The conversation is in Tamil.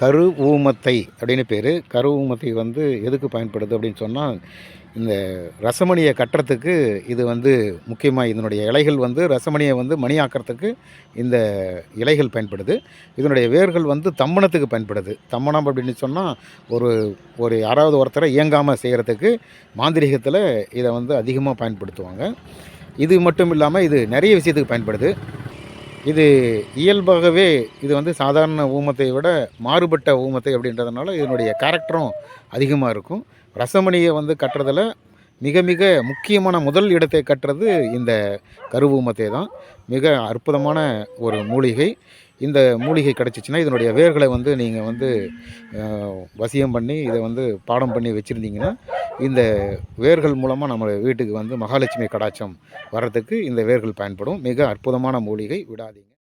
கரு ஊமத்தை அப்படின்னு பேர். கரு ஊமத்தை வந்து எதுக்கு பயன்படுது அப்படின்னு சொன்னால் இந்த ரசமணியை கட்டுறதுக்கு இது வந்து முக்கியமாக இதனுடைய இலைகள் வந்து ரசமணியை வந்து மணியாக்கிறதுக்கு இந்த இலைகள் பயன்படுது. இதனுடைய வேர்கள் வந்து தம்மணத்துக்கு பயன்படுது. தம்மணம் அப்படின்னு சொன்னால் ஒரு ஒரு யாராவது ஒருத்தரை இயங்காமல் செய்கிறதுக்கு மாந்திரிகத்தில் இதை வந்து அதிகமாக பயன்படுத்துவாங்க. இது மட்டும் இல்லாமல் இது நிறைய விஷயத்துக்கு பயன்படுது. இது இயல்பாகவே இது வந்து சாதாரண ஊமத்தை விட மாறுபட்ட ஊமத்தை அப்படின்றதுனால இதனுடைய கேரக்டரும் அதிகமாக இருக்கும். ரசமணியை வந்து கட்டுறதில் மிக மிக முக்கியமான முதல் இடத்தை கட்டுறது இந்த கருவூமத்தை தான். மிக அற்புதமான ஒரு மூலிகை. இந்த மூலிகை கிடச்சிச்சின்னா இதனுடைய வேர்களை வந்து நீங்கள் வந்து வசியம் பண்ணி இதை வந்து பாடம் பண்ணி வச்சுருந்தீங்கன்னா இந்த வேர்கள் மூலமாக நம்ம வீட்டுக்கு வந்து மகாலட்சுமி கடாச்சம் வர்றதுக்கு இந்த வேர்கள் பயன்படும். மிக அற்புதமான மூலிகை. விடாதீங்க.